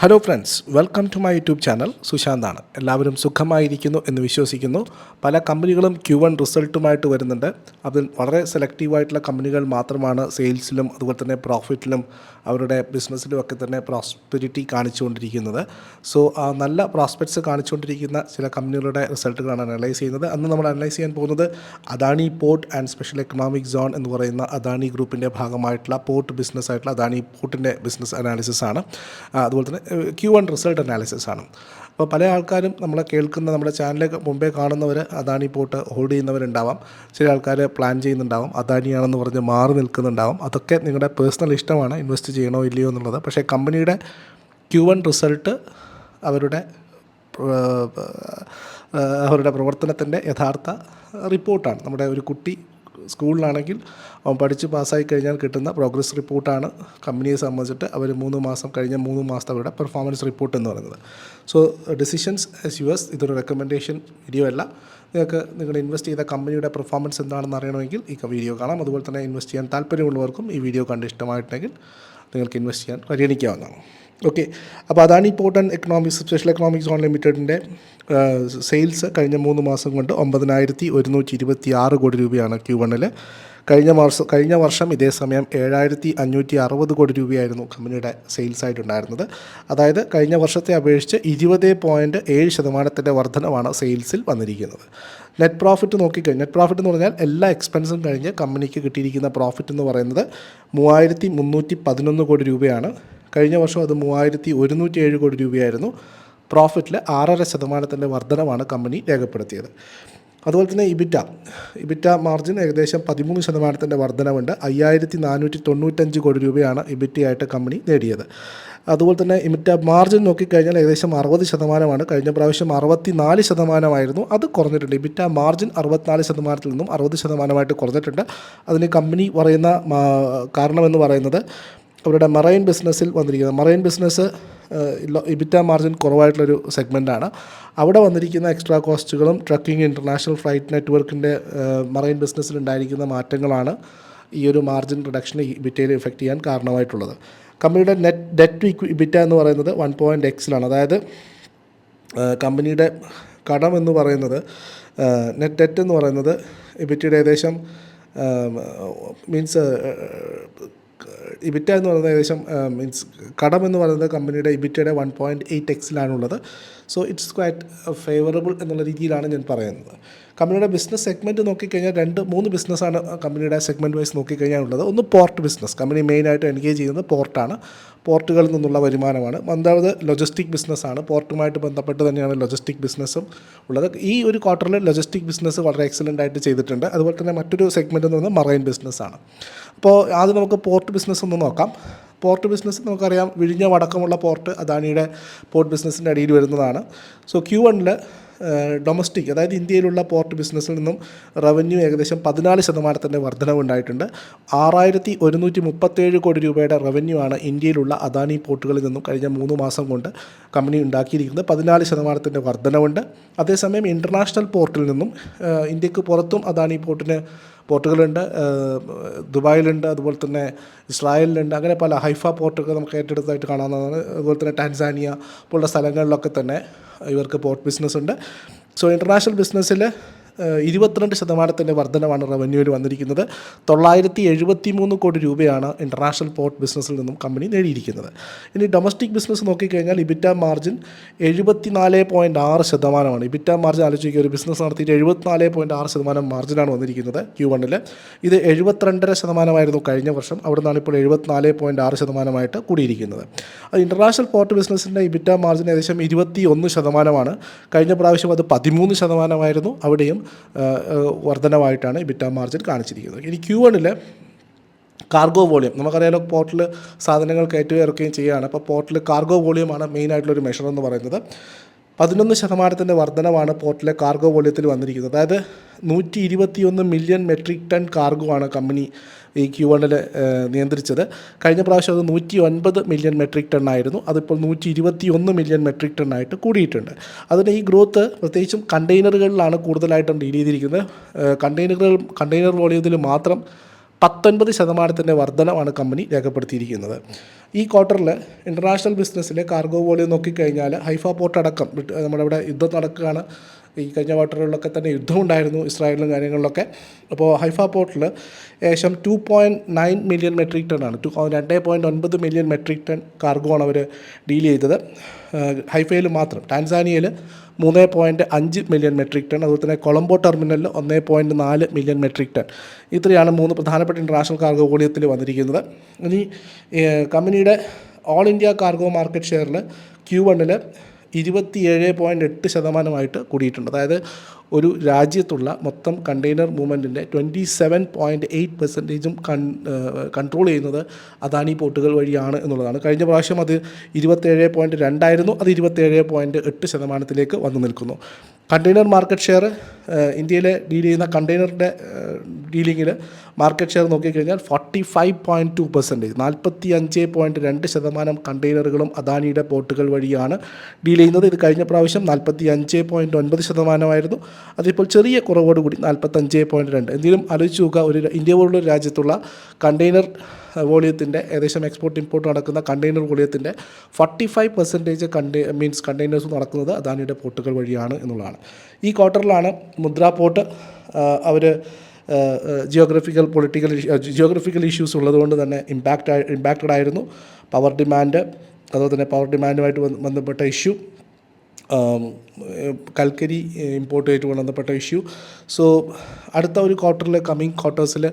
Hello friends welcome to my YouTube channel സുശാന്താണ് എല്ലാവരും സുഖമായിരിക്കുന്നു എന്ന് വിശ്വസിക്കുന്നു. പല കമ്പനികളും ക്യു വൺ റിസൾട്ടുമായിട്ട് വരുന്നുണ്ട്. അതിൽ വളരെ സെലക്റ്റീവായിട്ടുള്ള കമ്പനികൾ മാത്രമാണ് സെയിൽസിലും അതുപോലെ തന്നെ പ്രോഫിറ്റിലും അവരുടെ ബിസിനസ്സിലും ഒക്കെ തന്നെ പ്രോസ്പെരിറ്റി കാണിച്ചുകൊണ്ടിരിക്കുന്നത്. സോ നല്ല പ്രോസ്പെക്ട്സ് കാണിച്ചുകൊണ്ടിരിക്കുന്ന ചില കമ്പനികളുടെ റിസൾട്ടുകളാണ് അനലൈസ് ചെയ്യുന്നത്. അന്ന് നമ്മൾ അനലൈസ് ചെയ്യാൻ പോകുന്നത് Adani port and special economic zone എന്ന് പറയുന്ന അദാനി ഗ്രൂപ്പിന്റെ ഭാഗമായിട്ടുള്ള പോർട്ട് ബിസിനസ് ആയിട്ടുള്ള അദാനി പോർട്ടിന്റെ ബിസിനസ് അനാലിസിസ് ആണ്. അതുപോലെ തന്നെ ക്യു വൺ റിസൾട്ട് അനാലിസിസ് ആണ്. അപ്പോൾ പല ആൾക്കാരും നമ്മളെ കേൾക്കുന്ന നമ്മുടെ ചാനലിൽ മുമ്പേ കാണുന്നവർ അദാനി പോട്ട് ഹോൾഡ് ചെയ്യുന്നവരുണ്ടാവാം. ചില ആൾക്കാർ പ്ലാൻ ചെയ്യുന്നുണ്ടാവും. അദാനിയാണെന്ന് പറഞ്ഞ് മാറി നിൽക്കുന്നുണ്ടാവും. അതൊക്കെ നിങ്ങളുടെ പേഴ്സണൽ ഇഷ്ടമാണ്. ഇൻവെസ്റ്റ് ചെയ്യണോ ഇല്ലയോ എന്നുള്ളത്. പക്ഷേ കമ്പനിയുടെ ക്യു വൺ റിസൾട്ട് അവരുടെ അവരുടെ പ്രവർത്തനത്തിന്റെ യഥാർത്ഥ റിപ്പോർട്ടാണ് നമ്മുടെ ഒരു കുട്ടി സ്കൂളിലാണെങ്കിൽ അവൻ പഠിച്ച് പാസ്സായി കഴിഞ്ഞാൽ കിട്ടുന്ന പ്രോഗ്രസ് റിപ്പോർട്ടാണ് കമ്പനിയെ സംബന്ധിച്ചിട്ട് അവർ മൂന്ന് മാസം കഴിഞ്ഞ മൂന്ന് മാസത്തെ അവരുടെ പെർഫോമൻസ് റിപ്പോർട്ട് എന്ന് പറയുന്നത്. So decisions S U S ഇതൊരു റെക്കമെൻഡേഷൻ വീഡിയോ അല്ല. നിങ്ങൾക്ക് നിങ്ങൾ ഇൻവെസ്റ്റ് ചെയ്ത കമ്പനിയുടെ പെർഫോമൻസ് എന്താണെന്ന് അറിയണമെങ്കിൽ ഈ വീഡിയോ കാണാം. അതുപോലെ തന്നെ ഇൻവെസ്റ്റ് ചെയ്യാൻ താല്പര്യമുള്ളവർക്കും ഈ വീഡിയോ കണ്ട് ഇഷ്ടമായിട്ടുണ്ടെങ്കിൽ നിങ്ങൾക്ക് ഇൻവെസ്റ്റ് ചെയ്യാൻ പരിഗണിക്കാവുന്നതാണ്. ഓക്കെ അപ്പോൾ Adani port and economics special economic zone ലിമിറ്റഡിന്റെ സെയിൽസ് കഴിഞ്ഞ മൂന്ന് മാസം കൊണ്ട് ഒമ്പതിനായിരത്തി ഒരുന്നൂറ്റി ഇരുപത്തി ആറ് കോടി രൂപയാണ് ക്യൂ വണ്ണിൽ കഴിഞ്ഞ മാസം കഴിഞ്ഞ വർഷം ഇതേ സമയം ഏഴായിരത്തി അഞ്ഞൂറ്റി അറുപത് കോടി രൂപയായിരുന്നു കമ്പനിയുടെ സെയിൽസ് ആയിട്ടുണ്ടായിരുന്നത്. അതായത് കഴിഞ്ഞ വർഷത്തെ അപേക്ഷിച്ച് ഇരുപത് പോയിന്റ് ഏഴ് ശതമാനത്തിന്റെ വർധനമാണ് സെയിൽസിൽ വന്നിരിക്കുന്നത്. നെറ്റ് പ്രോഫിറ്റ് നോക്കിക്കഴിഞ്ഞാൽ നെറ്റ് പ്രോഫിറ്റ് എന്ന് പറഞ്ഞാൽ എല്ലാ എക്സ്പെൻസും കഴിഞ്ഞ് കമ്പനിക്ക് കിട്ടിയിരിക്കുന്ന പ്രോഫിറ്റ് എന്ന് പറയുന്നത് മൂവായിരത്തി മുന്നൂറ്റി പതിനൊന്ന് കോടി രൂപയാണ്. കഴിഞ്ഞ വർഷം അത് മൂവായിരത്തി ഒരുന്നൂറ്റി ഏഴ് കോടി രൂപയായിരുന്നു. പ്രോഫിറ്റിൽ ആറര ശതമാനത്തിന്റെ വർധനമാണ് കമ്പനി രേഖപ്പെടുത്തിയത്. അതുപോലെ തന്നെ ഇബിറ്റ. ഇബിറ്റ മാർജിൻ ഏകദേശം പതിമൂന്ന് ശതമാനത്തിന്റെ വർധനവുണ്ട്. അയ്യായിരത്തി നാനൂറ്റി തൊണ്ണൂറ്റഞ്ച് കോടി രൂപയാണ് ഇബിറ്റയായിട്ട് കമ്പനി നേടിയത്. അതുപോലെ തന്നെ ഇബിറ്റ മാർജിൻ നോക്കിക്കഴിഞ്ഞാൽ ഏകദേശം അറുപത് ശതമാനമാണ്. കഴിഞ്ഞ പ്രാവശ്യം അറുപത്തി നാല് ശതമാനമായിരുന്നു. അത് കുറഞ്ഞിട്ടുണ്ട്. ഇബിറ്റ മാർജിൻ അറുപത്തിനാല് ശതമാനത്തിൽ നിന്നും അറുപത് ശതമാനമായിട്ട് കുറഞ്ഞിട്ടുണ്ട്. അതിന് കമ്പനി പറയുന്ന കാരണമെന്ന് പറയുന്നത് അവരുടെ മറൈൻ ബിസിനസ്സിൽ വന്നിരിക്കുന്നത് മറൈൻ ബിസിനസ് ഇബിറ്റ മാർജിൻ കുറവായിട്ടുള്ളൊരു സെഗ്മെന്റാണ് അവിടെ വന്നിരിക്കുന്ന എക്സ്ട്രാ കോസ്റ്റുകളും ട്രക്കിംഗ് ഇന്റർനാഷണൽ ഫ്ലൈറ്റ് നെറ്റ്വർക്കിന്റെ മറൈൻ ബിസിനസ്സിൽ ഉണ്ടായിരിക്കുന്ന മാറ്റങ്ങളാണ് ഈ ഒരു മാർജിൻ റിഡക്ഷൻ ഇബിറ്റയിൽ ഇഫക്റ്റ് ചെയ്യാൻ കാരണമായിട്ടുള്ളത്. കമ്പനിയുടെ നെറ്റ് ഡെറ്റ് ടു ഇക്വി ഇബിറ്റ എന്ന് പറയുന്നത് വൺ പോയിന്റ് എക്സിലാണ്. അതായത് കമ്പനിയുടെ കടം എന്ന് പറയുന്നത് നെറ്റ് ഡെറ്റ് എന്ന് പറയുന്നത് ഇബിറ്റയുടെ ഏകദേശം മീൻസ് ഇബിറ്റ എന്ന് പറയുന്നത് ഏകദേശം മീൻസ് കടം എന്ന് പറയുന്നത് കമ്പനിയുടെ ഇബിറ്റയുടെ വൺ പോയിന്റ് എയ്റ്റ് എക്സിലാണുള്ളത് സോ ഇറ്റ്സ് ക്വൈറ്റ് ഫേവറബിൾ എന്നുള്ള രീതിയിലാണ് ഞാൻ പറയുന്നത്. കമ്പനിയുടെ ബിസിനസ് സെഗ്മെന്റ് നോക്കിക്കഴിഞ്ഞാൽ രണ്ട് മൂന്ന് ബിസിനസ്സാണ് കമ്പനിയുടെ സെഗ്മെന്റ് വൈസ് നോക്കിക്കഴിഞ്ഞാൽ ഉള്ളത് ഒന്ന് പോർട്ട് ബിസിനസ് കമ്പനി മെയിനായിട്ട് എൻഗേജ് ചെയ്യുന്നത് പോർട്ടാണ് പോർട്ടുകളിൽ നിന്നുള്ള വരുമാനമാണ്. രണ്ടാമത് ലൊജിസ്റ്റിക് ബിസിനസ്സാണ് പോർട്ടുമായിട്ട് ബന്ധപ്പെട്ട് തന്നെയാണ് ലൊജിസ്റ്റിക് ബിസിനസ്സും ഉള്ളത്. ഈ ഒരു ക്വാർട്ടറിൽ ലൊജിസ്റ്റിക് ബിസിനസ് വളരെ എക്സലന്റ് ആയിട്ട് ചെയ്തിട്ടുണ്ട്. അതുപോലെ തന്നെ മറ്റൊരു സെഗ്മെന്റ് എന്ന് പറയുന്നത് മറൈൻ ബിസിനസ്സാണ് അപ്പോൾ ആദ്യം നമുക്ക് പോർട്ട് ബിസിനസ് ഒന്ന് നോക്കാം. പോർട്ട് ബിസിനസ് നമുക്കറിയാം വിഴിഞ്ഞം വടക്കമുള്ള പോർട്ട് അദാനിയുടെ പോർട്ട് ബിസിനസ്സിന്റെ അടിയിൽ വരുന്നതാണ്. സോ ക്യൂ വണ്ണിൽ ഡൊമസ്റ്റിക് അതായത് ഇന്ത്യയിലുള്ള പോർട്ട് ബിസിനസ്സിൽ നിന്നും റവന്യൂ ഏകദേശം പതിനാല് ശതമാനത്തിന്റെ വർധനവ് ഉണ്ടായിട്ടുണ്ട്. ആറായിരത്തി ഒരുന്നൂറ്റി മുപ്പത്തേഴ് കോടി രൂപയുടെ റവന്യൂ ആണ് ഇന്ത്യയിലുള്ള അദാനി പോർട്ടുകളിൽ നിന്നും കഴിഞ്ഞ മൂന്ന് മാസം കൊണ്ട് കമ്പനി ഉണ്ടാക്കിയിരിക്കുന്നത്. പതിനാല് ശതമാനത്തിന്റെ വർധനവുണ്ട്. അതേസമയം ഇന്റർനാഷണൽ പോർട്ടിൽ നിന്നും ഇന്ത്യയ്ക്ക് പുറത്തും അദാനി പോർട്ടിന് പോർട്ടുകളുണ്ട് ദുബായിലുണ്ട് അതുപോലെ തന്നെ ഇസ്രായേലിലുണ്ട്. അങ്ങനെ പല ഹൈഫ പോർട്ടൊക്കെ നമുക്ക് ഏറ്റെടുത്തായിട്ട് കാണാവുന്നതാണ്. അതുപോലെ തന്നെ ടാൻസാനിയ പോലുള്ള സ്ഥലങ്ങളിലൊക്കെ തന്നെ ഇവർക്ക് പോർട്ട് ബിസിനസ് ഉണ്ട് സോ ഇന്റർനാഷണൽ ബിസിനസ്സിൽ ഇരുപത്തിരണ്ട് ശതമാനത്തിന്റെ വർധനമാണ് റവന്യൂവിൽ വന്നിരിക്കുന്നത്. തൊള്ളായിരത്തി എഴുപത്തി മൂന്ന് കോടി രൂപയാണ് ഇന്റർനാഷണൽ പോർട്ട് ബിസിനസ്സിൽ നിന്നും കമ്പനി നേടിയിരിക്കുന്നത്. ഇനി ഡൊമസ്റ്റിക് ബിസിനസ് നോക്കിക്കഴിഞ്ഞാൽ ഇബിറ്റ മാർജിൻ എഴുപത്തിനാല് പോയിന്റ് ആറ് ശതമാനമാണ്. ഇബിറ്റ മാർജിൻ ആലോചിക്കുക. ഒരു ബിസിനസ് നടത്തിയിട്ട് എഴുപത്തിനാല് പോയിന്റ് ആറ് ശതമാനം മാർജിനാണ് വന്നിരിക്കുന്നത് ക്യൂ വണ്ണിൽ ഇത് എഴുപത്തിരണ്ടര ശതമാനമായിരുന്നു കഴിഞ്ഞ വർഷം. അവിടെ നിന്നാണ് ഇപ്പോൾ എഴുപത്തിനാല് പോയിന്റ് ആറ് ശതമാനമായിട്ട് കൂടിയിരിക്കുന്നത്. ഇന്റർനാഷണൽ പോർട്ട് ബിസിനസ്സിന്റെ ഇബിറ്റ മാർജിൻ ഏകദേശം ഇരുപത്തി ഒന്ന് ശതമാനമാണ്. കഴിഞ്ഞ പ്രാവശ്യം അത് പതിമൂന്ന് ശതമാനമായിരുന്നു. അവിടെയും വർധനമായിട്ടാണ് ബിറ്റ മാർജിൻ കാണിച്ചിരിക്കുന്നത്. ഇനി ക്യൂ വണ്ണിൽ കാർഗോ വോളിയം നമുക്കറിയാലോ പോർട്ടിൽ സാധനങ്ങൾ കയറ്റുകയും ഇറക്കുകയും ചെയ്യുകയാണ്. അപ്പോൾ പോർട്ടിൽ കാർഗോ വോളിയമാണ് മെയിനായിട്ടുള്ളൊരു മെഷർ എന്ന് പറയുന്നത്. പതിനൊന്ന് ശതമാനത്തിന്റെ വർധനമാണ് പോർട്ടിലെ കാർഗോ വോളിയത്തിൽ വന്നിരിക്കുന്നത്. അതായത് നൂറ്റി ഇരുപത്തിയൊന്ന് മില്യൺ മെട്രിക് ടൺ കാർഗോ ആണ് കമ്പനി ഈ ക്യൂ വണ്ണിൽ നിയന്ത്രിച്ചത്. കഴിഞ്ഞ പ്രാവശ്യം അത് നൂറ്റി ഒൻപത് മില്യൺ മെട്രിക് ടൺ ആയിരുന്നു. അതിപ്പോൾ നൂറ്റി ഇരുപത്തി ഒന്ന് മില്യൺ മെട്രിക് ടൺ ആയിട്ട് കൂടിയിട്ടുണ്ട്. അതിന് ഈ ഗ്രോത്ത് പ്രത്യേകിച്ചും കണ്ടെയ്നറുകളിലാണ് കൂടുതലായിട്ടും ഡീൽ ചെയ്തിരിക്കുന്നത്. കണ്ടെയ്നറുകൾ കണ്ടെയ്നർ വോളിയത്തിൽ മാത്രം പത്തൊൻപത് ശതമാനത്തിന്റെ വർധനമാണ് കമ്പനി രേഖപ്പെടുത്തിയിരിക്കുന്നത്. ഈ ക്വാർട്ടറിൽ ഇന്റർനാഷണൽ ബിസിനസ്സിലെ കാർഗോ വോളിയം നോക്കിക്കഴിഞ്ഞാൽ ഹൈഫ പോർട്ട് അടക്കം നമ്മുടെ ഇവിടെ യുദ്ധം നടക്കുകയാണ്. ഈ കഴിഞ്ഞ വാട്ടറുകളിലൊക്കെ തന്നെ യുദ്ധം ഉണ്ടായിരുന്നു ഇസ്രായേലിലും കാര്യങ്ങളിലൊക്കെ. അപ്പോൾ ഹൈഫ പോർട്ടിൽ ഏകദേശം two point nine million metric ton ആണ്. ടു രണ്ട് പോയിന്റ് ഒൻപത് മില്യൺ മെട്രിക് ടൺ കാർഗോ ആണ് അവർ ഡീൽ ചെയ്തത്. ഹൈഫയിൽ മാത്രം. ടാൻസാനിയയിൽ മൂന്ന് പോയിന്റ് അഞ്ച് മില്യൺ മെട്രിക് ടൺ അതുപോലെ തന്നെ കൊളംബോ ടെർമിനലിൽ ഒന്ന് പോയിന്റ് നാല് മില്യൺ മെട്രിക് ടൺ ഇത്രയാണ് മൂന്ന് പ്രധാനപ്പെട്ട ഇന്റർനാഷണൽ കാർഗോ വോളിയത്തിൽ വന്നിരിക്കുന്നത്. ഇനി കമ്പനിയുടെ ഓൾ ഇന്ത്യ കാർഗോ മാർക്കറ്റ് ഷെയറിൽ ക്യൂ വണ്ണിൽ ഇരുപത്തിയേഴ് പോയിന്റ് എട്ട് ശതമാനമായിട്ട് കൂടിയിട്ടുണ്ട്. അതായത് ഒരു രാജ്യത്തുള്ള മൊത്തം കണ്ടെയ്നർ മൂവ്മെന്റിന്റെ ട്വന്റി സെവൻ പോയിന്റ് എയ്റ്റ് പെർസെന്റേജും കൺ കൺട്രോൾ ചെയ്യുന്നത് അദാനി പോർട്ടുകൾ വഴിയാണ് എന്നുള്ളതാണ്. കഴിഞ്ഞ പ്രാവശ്യം അത് ഇരുപത്തേഴ് പോയിന്റ് രണ്ടായിരുന്നു. അത് ഇരുപത്തേഴ് പോയിന്റ് എട്ട് ശതമാനത്തിലേക്ക് വന്നു നിൽക്കുന്നു. കണ്ടെയ്നർ മാർക്കറ്റ് ഷെയർ ഇന്ത്യയിലെ ഡീൽ ചെയ്യുന്ന കണ്ടെയ്നറിന്റെ ഡീലിങ്ങിൽ മാർക്കറ്റ് ഷെയർ നോക്കിക്കഴിഞ്ഞാൽ forty five point two percentage നാൽപ്പത്തി അഞ്ച് പോയിന്റ് രണ്ട് ശതമാനം കണ്ടെയ്നറുകളും അദാനിയുടെ പോർട്ടുകൾ വഴിയാണ് ഡീൽ ചെയ്യുന്നത്. ഇത് കഴിഞ്ഞ പ്രാവശ്യം നാൽപ്പത്തി അഞ്ച് പോയിന്റ് ഒൻപത് ശതമാനമായിരുന്നു. അതിപ്പോൾ ചെറിയ കുറവോടുകൂടി നാൽപ്പത്തഞ്ച് പോയിന്റ് രണ്ട്. എന്തെങ്കിലും ആലോചിച്ച് നോക്കുക ഒരു ഇന്ത്യ പോലുള്ള രാജ്യത്തുള്ള കണ്ടെയ്നർ വോളിയത്തിന്റെ ഏകദേശം എക്സ്പോർട്ട് ഇമ്പോർട്ട് നടക്കുന്ന കണ്ടെയ്നർ വോളിയത്തിന്റെ ഫോർട്ടി ഫൈവ് പെർസെന്റേജ് കണ്ടെയ് മീൻസ് കണ്ടെയ്നേഴ്സ് നടക്കുന്നത് അദാനിയുടെ പോർട്ടുകൾ വഴിയാണ് എന്നുള്ളതാണ്. ഈ ക്വാർട്ടറിലാണ് മുദ്ര പോർട്ട് അവർ ജിയോഗ്രഫിക്കൽ പൊളിറ്റിക്കൽ ജിയോഗ്രഫിക്കൽ ഇഷ്യൂസ് ഉള്ളതുകൊണ്ട് തന്നെ ഇമ്പാക്റ്റ് ഇമ്പാക്റ്റഡ് ആയിരുന്നു. പവർ ഡിമാൻഡ് അതുപോലെ തന്നെ പവർ ഡിമാൻഡുമായിട്ട് ബന്ധ- ബന്ധപ്പെട്ട ഇഷ്യൂ കൽക്കരി ഇമ്പോർട്ടുമായിട്ട് ബന്ധപ്പെട്ട ഇഷ്യൂ സോ അടുത്ത ഒരു ക്വാർട്ടറിൽ കമ്മിങ് ക്വാർട്ടേഴ്സിൽ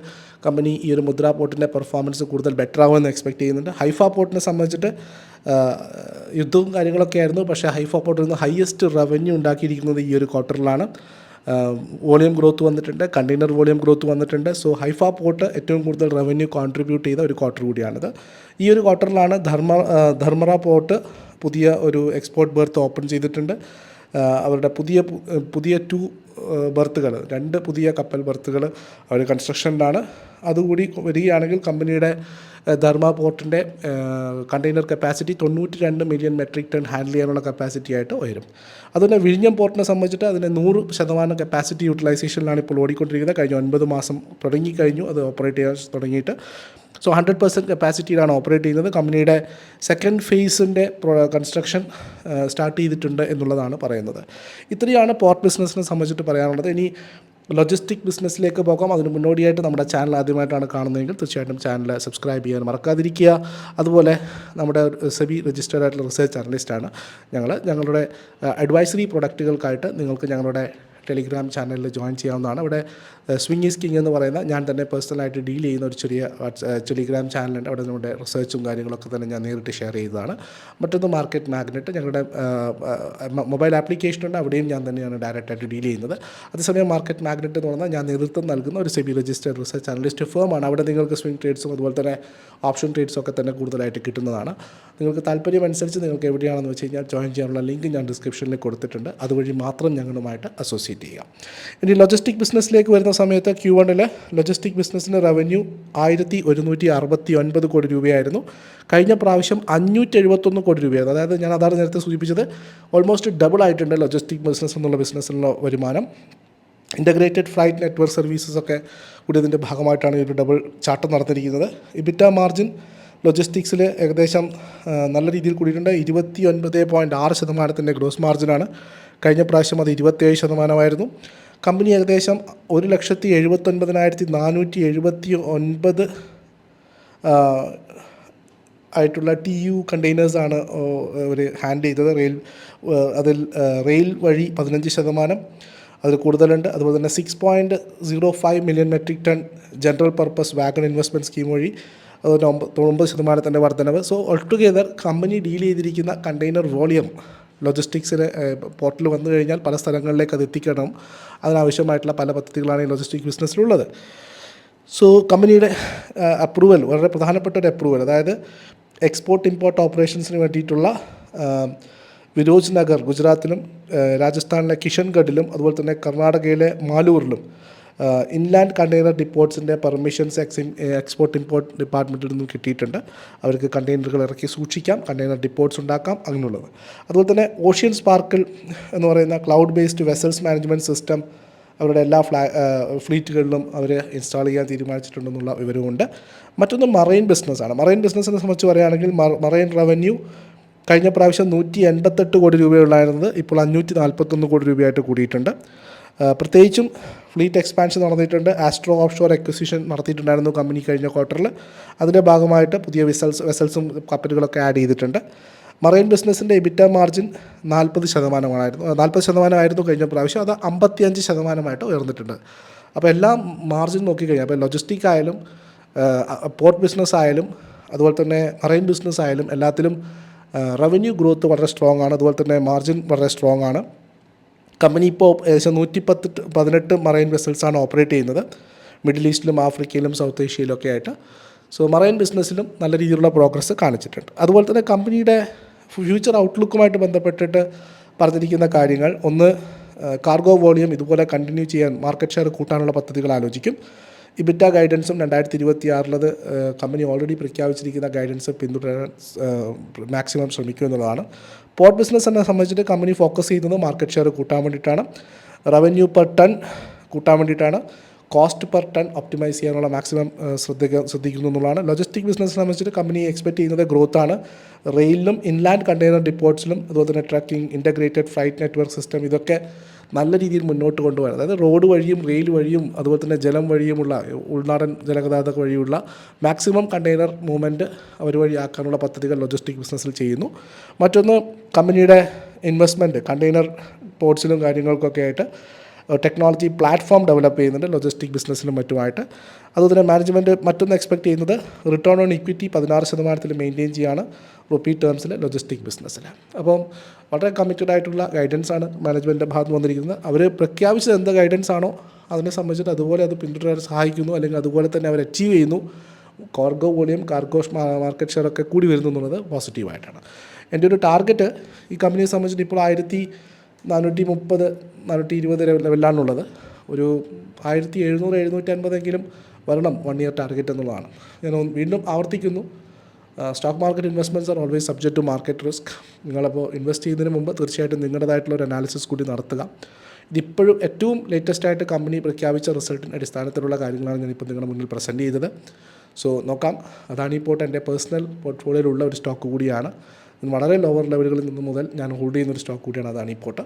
കമ്പനി ഈ ഒരു മുദ്ര പോർട്ടിന്റെ പെർഫോമൻസ് കൂടുതൽ ബെറ്റർ ആവുമെന്ന് എക്സ്പെക്ട് ചെയ്യുന്നുണ്ട്. ഹൈഫ പോർട്ടിനെ സംബന്ധിച്ചിട്ട് യുദ്ധവും കാര്യങ്ങളൊക്കെ ആയിരുന്നു. പക്ഷേ ഹൈഫ പോർട്ടിൽ നിന്ന് ഹയസ്റ്റ് റവന്യൂ ഉണ്ടാക്കിയിരിക്കുന്നത് ഈ ഒരു ക്വാർട്ടറിലാണ് വോളിയം ഗ്രോത്ത് വന്നിട്ടുണ്ട് കണ്ടെയ്നർ വോളിയം ഗ്രോത്ത് വന്നിട്ടുണ്ട്. സോ ഹൈഫ പോർട്ട് ഏറ്റവും കൂടുതൽ റവന്യൂ കോൺട്രിബ്യൂട്ട് ചെയ്ത ഒരു ക്വാർട്ടർ കൂടിയാണിത്. ഈ ഒരു ക്വാർട്ടറിലാണ് ധർമ്മ ധർമ്മറ പോർട്ട് പുതിയ ഒരു എക്സ്പോർട്ട് ബെർത്ത് ഓപ്പൺ ചെയ്തിട്ടുണ്ട്. അവരുടെ പുതിയ പുതിയ ടു ബർത്തുകൾ രണ്ട് പുതിയ കപ്പൽ ബർത്തുകൾ അവർ കൺസ്ട്രക്ഷനിലാണ്. അതുകൂടി വരികയാണെങ്കിൽ കമ്പനിയുടെ ധർമ്മ പോർട്ടിന്റെ കണ്ടെയ്നർ കപ്പാസിറ്റി തൊണ്ണൂറ്റി രണ്ട് മില്യൺ മെട്രിക് ടൺ ഹാൻഡിൽ ചെയ്യാനുള്ള കപ്പാസിറ്റി ആയിട്ട് ഉയരും. അതുപോലെ വിഴിഞ്ഞം പോർട്ടിനെ സംബന്ധിച്ചിട്ട് അതിന് നൂറ് ശതമാനം കപ്പാസിറ്റി യൂട്ടിലൈസേഷനിലാണ് ഇപ്പോൾ ഓടിക്കൊണ്ടിരിക്കുന്നത്. കഴിഞ്ഞ ഒൻപത് മാസം തുടങ്ങിക്കഴിഞ്ഞു അത് ഓപ്പറേറ്റ് ചെയ്യാൻ തുടങ്ങിയിട്ട്. സോ ഹൺഡ്രഡ് പെർസെന്റ് കപ്പാസിറ്റിയിലാണ് ഓപ്പറേറ്റ് ചെയ്യുന്നത്. കമ്പനിയുടെ സെക്കൻഡ് ഫേസിന്റെ കൺസ്ട്രക്ഷൻ സ്റ്റാർട്ട് ചെയ്തിട്ടുണ്ട് എന്നുള്ളതാണ് പറയുന്നത്. ഇത്രയാണ് പോർട്ട് ബിസിനസ്സിനെ സംബന്ധിച്ചിട്ട് പറയാനുള്ളത്. ഇനി ലോജിസ്റ്റിക് ബിസിനസ്സിലേക്ക് പോകാം. അതിന് മുന്നോടിയായിട്ട് നമ്മുടെ ചാനൽ ആദ്യമായിട്ടാണ് കാണുന്നതെങ്കിൽ തീർച്ചയായിട്ടും ചാനൽ സബ്സ്ക്രൈബ് ചെയ്യാൻ മറക്കാതിരിക്കുക. അതുപോലെ നമ്മുടെ സെബി രജിസ്റ്റേഡ് ആയിട്ടുള്ള റിസർച്ച് അനലിസ്റ്റാണ് ഞങ്ങൾ ഞങ്ങളുടെ അഡ്വൈസറി പ്രൊഡക്റ്റുകൾക്കായിട്ട് നിങ്ങൾക്ക് ഞങ്ങളുടെ ടെലിഗ്രാം ചാനലിൽ ജോയിൻ ചെയ്യാവുന്നതാണ്. ഇവിടെ സ്വിംഗ് ഈസ് കിങ് എന്ന് പറയുന്ന ഞാൻ തന്നെ പേഴ്സണലായിട്ട് ഡീൽ ചെയ്യുന്ന ഒരു ചെറിയ ടെലിഗ്രാം ചാനലുണ്ട് അവിടെ നമ്മുടെ റിസർച്ചും കാര്യങ്ങളൊക്കെ തന്നെ ഞാൻ നേരിട്ട് ഷെയർ ചെയ്തതാണ്. മറ്റൊന്ന് മാർക്കറ്റ് മാഗ്നറ്റ് ഞങ്ങളുടെ മൊബൈൽ ആപ്ലിക്കേഷൻ ഉണ്ട്. അവിടെയും ഞാൻ തന്നെയാണ് ഡയറക്റ്റായിട്ട് ഡീൽ ചെയ്യുന്നത്. അതേസമയം മാർക്കറ്റ് മാഗ്നറ്റ് എന്ന് പറഞ്ഞാൽ ഞാൻ നേതൃത്വം നൽകുന്ന ഒരു സെബി രജിസ്റ്റേഡ് റിസർച്ച് അനലിസ്റ്റ് ഫേമാണ് അവിടെ നിങ്ങൾക്ക് സ്വിംഗ് ട്രേഡ്സും അതുപോലെ തന്നെ ഓപ്ഷൻ ട്രേഡ്സും ഒക്കെ തന്നെ കൂടുതലായിട്ട് കിട്ടുന്നതാണ്. നിങ്ങൾക്ക് താല്പര്യം അനുസരിച്ച് നിങ്ങൾക്ക് എവിടെയാണെന്ന് വെച്ച് കഴിഞ്ഞാൽ ജോയിൻ ചെയ്യാനുള്ള ലിങ്ക് ഞാൻ ഡിസ്ക്രിപ്ഷനിൽ കൊടുത്തിട്ടുണ്ട്. അതുവഴി മാത്രം ഞങ്ങളുമായിട്ട് അസോസിയേറ്റ് ചെയ്യാം. ഇനി ലോജിസ്റ്റിക് ബിസിനസ്സിലേക്ക് വരുന്ന സമയത്ത് ക്യൂ വണ്ണിലെ ലോജിസ്റ്റിക് ബിസിനസ്സിന്റെ റവന്യൂ ആയിരത്തി ഒരുന്നൂറ്റി അറുപത്തി ഒൻപത് കോടി രൂപയായിരുന്നു. കഴിഞ്ഞ പ്രാവശ്യം അഞ്ഞൂറ്റി എഴുപത്തൊന്ന് കോടി രൂപയായിരുന്നു. അതായത് ഞാൻ അതാണ് നേരത്തെ സൂചിപ്പിച്ചത്. ഓൾമോസ്റ്റ് ഡബിൾ ആയിട്ടുണ്ട് ലോജിസ്റ്റിക് ബിസിനസ് എന്നുള്ള ബിസിനസ്സിലുള്ള വരുമാനം. ഇന്റഗ്രേറ്റഡ് ഫ്ലൈറ്റ് നെറ്റ്വർക്ക് സർവീസസ് ഒക്കെ കൂടി ഇതിന്റെ ഭാഗമായിട്ടാണ് ഒരു ഡബിൾ ചാട്ടം നടത്തിയിരിക്കുന്നത്. ഇബിറ്റ മാർജിൻ ലോജിസ്റ്റിക്സിൽ ഏകദേശം നല്ല രീതിയിൽ കൂടിയിട്ടുണ്ട്. ഇരുപത്തി ഒൻപത് പോയിന്റ് ആറ് ശതമാനത്തിന്റെ ഗ്രോസ് മാർജിനാണ് കഴിഞ്ഞ പ്രാവശ്യം അത് ഇരുപത്തേഴ് ശതമാനമായിരുന്നു. കമ്പനി ഏകദേശം ഒരു ലക്ഷത്തി എഴുപത്തൊൻപതിനായിരത്തി നാനൂറ്റി എഴുപത്തി ഒൻപത് ആയിട്ടുള്ള ടി യു കണ്ടെയ്നേഴ്സാണ് അവർ ഹാൻഡ് ചെയ്തത്. റെയിൽ അതിൽ റെയിൽ വഴി പതിനഞ്ച് ശതമാനം അതിൽ കൂടുതലുണ്ട്. അതുപോലെ തന്നെ six point zero five million metric ton general purpose wagon investment scheme വഴി അതുപോലെ ഒമ്പത് ഒമ്പത് ശതമാനത്തിന്റെ വർധനവ്. So all together company deal ചെയ്തിരിക്കുന്ന കണ്ടെയ്നർ വോളിയം ലോജിസ്റ്റിക്സിന് പോർട്ടിൽ വന്നു കഴിഞ്ഞാൽ പല സ്ഥലങ്ങളിലേക്ക് അത് എത്തിക്കണം. അതിനാവശ്യമായിട്ടുള്ള പല പദ്ധതികളാണ് ഈ ലോജിസ്റ്റിക് ബിസിനസ്സിലുള്ളത്. സോ കമ്പനിയുടെ അപ്രൂവൽ വളരെ പ്രധാനപ്പെട്ട ഒരു അപ്രൂവൽ. അതായത് എക്സ്പോർട്ട് ഇമ്പോർട്ട് ഓപ്പറേഷൻസിന് വേണ്ടിയിട്ടുള്ള വിരോജ് നഗർ ഗുജറാത്തിലും രാജസ്ഥാനിലെ കിഷൻഗഡിലും അതുപോലെ തന്നെ കർണാടകയിലെ മാലൂറിലും ഇൻലാൻഡ് കണ്ടെയ്നർ ഡിപ്പോട്ട്സിന്റെ പെർമിഷൻസ് എക്സ് എക്സ്പോർട്ട് ഇമ്പോർട്ട് ഡിപ്പാർട്ട്മെന്റിൽ നിന്നും കിട്ടിയിട്ടുണ്ട്. അവർക്ക് കണ്ടെയ്നറുകൾ ഇറക്കി സൂക്ഷിക്കാം കണ്ടെയ്നർ ഡിപ്പോർട്ട്സ് ഉണ്ടാക്കാം അങ്ങനെയുള്ളത്. അതുപോലെ തന്നെ ഓഷ്യൻ സ്പാർക്കിൾ എന്ന് പറയുന്ന cloud based vessels management system അവരുടെ എല്ലാ ഫ്ലാ ഫ്ലീറ്റുകളിലും അവർ ഇൻസ്റ്റാൾ ചെയ്യാൻ തീരുമാനിച്ചിട്ടുണ്ടെന്നുള്ള വിവരമുണ്ട് മറ്റൊന്ന് മറൈൻ ബിസിനസ്സാണ് മറൈൻ ബിസിനസ്സിനെ സംബന്ധിച്ച് പറയുകയാണെങ്കിൽ മറൈൻ റവന്യൂ കഴിഞ്ഞ പ്രാവശ്യം നൂറ്റി എൺപത്തെട്ട് കോടി രൂപയുള്ളായിരുന്നത് ഇപ്പോൾ അഞ്ഞൂറ്റി നാൽപ്പത്തൊന്ന് കോടി രൂപയായിട്ട് കൂടിയിട്ടുണ്ട്. പ്രത്യേകിച്ചും ഫ്ലീറ്റ് എക്സ്പാൻഷൻ നടന്നിട്ടുണ്ട്. ആസ്ട്രോ ഓഫ് ഷോർ എക്വിസിഷൻ നടത്തിയിട്ടുണ്ടായിരുന്നു കമ്പനി കഴിഞ്ഞ ക്വാർട്ടറിൽ അതിന്റെ ഭാഗമായിട്ട് പുതിയ വെസൽസ് വെസൽസും കപ്പലുകളൊക്കെ ആഡ് ചെയ്തിട്ടുണ്ട്. മറൈൻ ബിസിനസ്സിന്റെ എബിറ്റ മാർജിൻ നാൽപ്പത് ശതമാനമായിരുന്നു. നാൽപ്പത് ശതമാനമായിരുന്നു കഴിഞ്ഞ പ്രാവശ്യം. അത് അമ്പത്തിയഞ്ച് ശതമാനമായിട്ട് ഉയർന്നിട്ടുണ്ട്. അപ്പോൾ എല്ലാം മാർജിൻ നോക്കിക്കഴിഞ്ഞാൽ അപ്പോൾ ലൊജിസ്റ്റിക് ആയാലും പോർട്ട് ബിസിനസ് ആയാലും അതുപോലെ തന്നെ മറൈൻ ബിസിനസ് ആയാലും എല്ലാത്തിലും റവന്യൂ ഗ്രോത്ത് വളരെ സ്ട്രോങ് ആണ്. അതുപോലെ തന്നെ മാർജിൻ വളരെ സ്ട്രോങ് ആണ്. കമ്പനി ഇപ്പോൾ ഏകദേശം നൂറ്റി പത്ത് പതിനെട്ട് മറൈൻ വെസൽസാണ് ഓപ്പറേറ്റ് ചെയ്യുന്നത്. മിഡിൽ ഈസ്റ്റിലും ആഫ്രിക്കയിലും സൗത്ത് ഏഷ്യയിലും ഒക്കെ ആയിട്ട്. സോ മറൈൻ ബിസിനസ്സിലും നല്ല രീതിയിലുള്ള പ്രോഗ്രസ് കാണിച്ചിട്ടുണ്ട്. അതുപോലെ തന്നെ കമ്പനിയുടെ ഫ്യൂച്ചർ ഔട്ട്ലുക്കുമായിട്ട് ബന്ധപ്പെട്ടിട്ട് പറഞ്ഞിരിക്കുന്ന കാര്യങ്ങൾ. ഒന്ന് കാർഗോ വോളിയം ഇതുപോലെ കണ്ടിന്യൂ ചെയ്യാൻ മാർക്കറ്റ് ഷെയർ കൂട്ടാനുള്ള പദ്ധതികൾ ആലോചിക്കും. ഇബിറ്റ ഗൈഡൻസും രണ്ടായിരത്തി ഇരുപത്തി ആറിലത് കമ്പനി ഓൾറെഡി പ്രഖ്യാപിച്ചിരിക്കുന്ന ഗൈഡൻസ് പിന്തുടരാൻ മാക്സിമം ശ്രമിക്കും എന്നുള്ളതാണ്. പോർട്ട് ബിസിനസ് എന്നെ സംബന്ധിച്ചിട്ട് കമ്പനി ഫോക്കസ് ചെയ്യുന്നത് മാർക്കറ്റ് ഷെയർ കൂട്ടാൻ വേണ്ടിയിട്ടാണ്. റവന്യൂ പെർ ടൺ കൂട്ടാൻ വേണ്ടിയിട്ടാണ്. കോസ്റ്റ് പെർ ടൺ ഒപ്റ്റിമൈസ് ചെയ്യാനുള്ള മാക്സിമം ശ്രദ്ധിക്കുക ശ്രദ്ധിക്കുന്നു എന്നുള്ളതാണ്. ലോജിസ്റ്റിക് ബിസിനസ്സിനെ സംബന്ധിച്ചിട്ട് കമ്പനി എക്സ്പെക്ട് ചെയ്യുന്നത് ഗ്രോത്ത് ആണ്. റെയിലിലും ഇൻലാൻഡ് കണ്ടെയ്നർ ഡിപ്പോർട്ട്സിലും അതുപോലെ തന്നെ trucking integrated flight network system ഇതൊക്കെ നല്ല രീതിയിൽ മുന്നോട്ട് കൊണ്ടുപോകാൻ അതായത് റോഡ് വഴിയും റെയിൽ വഴിയും അതുപോലെ തന്നെ ജലം വഴിയുമുള്ള ഉൾനാടൻ ജലഗതാഗത വഴിയുള്ള മാക്സിമം കണ്ടെയ്നർ മൂവ്മെന്റ് അവർ വഴിയാക്കാനുള്ള പദ്ധതികൾ ലോജിസ്റ്റിക് ബിസിനസ്സിൽ ചെയ്യുന്നു. മറ്റൊന്ന് കമ്പനിയുടെ ഇൻവെസ്റ്റ്മെന്റ് കണ്ടെയ്നർ പോർട്സിലും കാര്യങ്ങൾക്കൊക്കെ ആയിട്ട് ടെക്നോളജി പ്ലാറ്റ്ഫോം ഡെവലപ്പ് ചെയ്യുന്നുണ്ട് ലോജിസ്റ്റിക് ബിസിനസ്സിനും മറ്റുമായിട്ട്. അതുപോലെ മാനേജ്മെന്റ് മറ്റൊന്ന് എക്സ്പെക്ട് ചെയ്യുന്നത് റിട്ടേൺ ഓൺ ഇക്വിറ്റി പതിനാറ് ശതമാനത്തിൽ മെയിന്റെയിൻ ചെയ്യാണ്. റുപ്പി ടേംസിൽ ലോജിസ്റ്റിക് ബിസിനസ്സിൽ അപ്പം വളരെ കമ്മിറ്റഡ് ആയിട്ടുള്ള ഗൈഡൻസ് ആണ് മാനേജ്മെന്റിന്റെ ഭാഗത്ത് വന്നിരിക്കുന്നത്. അവർ പ്രഖ്യാപിച്ചത് എന്ത് ഗൈഡൻസ് ആണോ അതിനെ സംബന്ധിച്ചിട്ട് അതുപോലെ അത് പിന്തുടരാൻ സഹായിക്കുന്നു അല്ലെങ്കിൽ അതുപോലെ തന്നെ അവർ അച്ചീവ് ചെയ്യുന്നു. Cargo volume cargo market share ഒക്കെ കൂടി വരുന്നു എന്നുള്ളത് പോസിറ്റീവായിട്ടാണ് എന്റെ ഒരു ടാർഗറ്റ് ഈ കമ്പനിയെ സംബന്ധിച്ചിട്ട് ഇപ്പോൾ ആയിരത്തി നാനൂറ്റി മുപ്പത് നാനൂറ്റി ഇരുപത് ലെവലിലാണുള്ളത്. ഒരു ആയിരത്തി എഴുന്നൂറ് എഴുന്നൂറ്റി അൻപതെങ്കിലും വരണം വൺ ഇയർ ടാർഗറ്റ് എന്നുള്ളതാണ്. ഞാൻ വീണ്ടും ആവർത്തിക്കുന്നു. Stock market investments are always subject to market risk നിങ്ങളപ്പോൾ invest ചെയ്യുന്നതിന് മുമ്പ് തീർച്ചയായിട്ടും നിങ്ങളുടേതായിട്ടുള്ള ഒരു അനാലിസിസ് കൂടി നടത്തുക. ഇതിപ്പോഴും ഏറ്റവും ലേറ്റസ്റ്റ് ആയിട്ട് കമ്പനി പ്രഖ്യാപിച്ച റിസൾട്ടിന്റെ അടിസ്ഥാനത്തിലുള്ള കാര്യങ്ങളാണ് ഞാനിപ്പോൾ നിങ്ങളുടെ മുന്നിൽ പ്രസന്റ് ചെയ്തത്. സോ നോക്കാം. അതാണ് ഇപ്പോൾ എന്റെ പേഴ്സണൽ പോർട്ട്ഫോളിയോയിലുള്ള ഒരു സ്റ്റോക്ക് കൂടിയാണ്. വളരെ ലോവർ ലെവലുകളിൽ നിന്ന് മുതൽ ഞാൻ ഹോൾഡ് ചെയ്യുന്ന ഒരു സ്റ്റോക്ക് കൂടിയാണ് അതാണ് പോട്ട്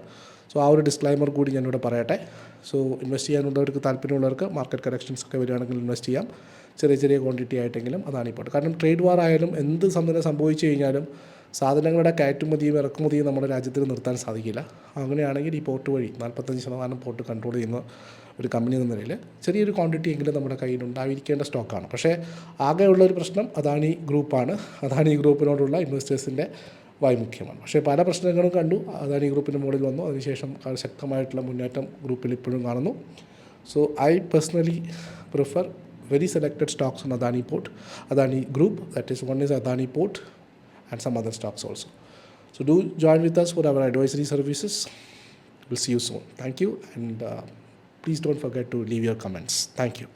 സോ ആ ഒരു ഡിസ്ക്ലൈമർ കൂടി ഞാനിവിടെ പറയട്ടെ. സോ ഇൻവെസ്റ്റ് ചെയ്യാനുള്ളവർക്ക് താല്പര്യമുള്ളവർക്ക് മാർക്കറ്റ് കറക്ഷൻസ് ഒക്കെ വരികയാണെങ്കിൽ ഇൻവെസ്റ്റ് ചെയ്യാം. ചെറിയ ചെറിയ ക്വാണ്ടിറ്റി ആയിട്ടെങ്കിലും അതാണ് ഇപ്പോൾ കാരണം ട്രേഡ് വാർ ആയാലും എന്ത് സംബന്ധം സംഭവിച്ചു കഴിഞ്ഞാലും സാധനങ്ങളുടെ കയറ്റുമതിയും ഇറക്കുമതിയും നമ്മുടെ രാജ്യത്തിൽ നിർത്താൻ സാധിക്കില്ല. അങ്ങനെയാണെങ്കിൽ ഈ പോർട്ട് വഴി നാൽപ്പത്തഞ്ച് ശതമാനം പോർട്ട് കൺട്രോൾ ചെയ്യുന്ന ഒരു കമ്പനി എന്ന നിലയിൽ ചെറിയൊരു ക്വാണ്ടിറ്റി എങ്കിലും നമ്മുടെ കയ്യിൽ ഉണ്ടായിരിക്കേണ്ട സ്റ്റോക്കാണ് പക്ഷേ ആകെയുള്ള ഒരു പ്രശ്നം അദാനി ഗ്രൂപ്പാണ് അദാനി ഗ്രൂപ്പിനോടുള്ള ഇൻവെസ്റ്റേഴ്സിന്റെ വൈമുഖ്യമാണ് പക്ഷേ പല പ്രശ്നങ്ങളും കണ്ടു. അദാനി ഗ്രൂപ്പിന്റെ മോഡിൽ വന്നു. അതിനുശേഷം ശക്തമായിട്ടുള്ള മുന്നേറ്റം ഗ്രൂപ്പിൽ ഇപ്പോഴും കാണുന്നു. So I personally prefer very selected stocks on Adani port. Adani group that is one is Adani port and some other stocks also. So do join with us for our advisory services will see you soon thank you and please don't forget to leave your comments thank you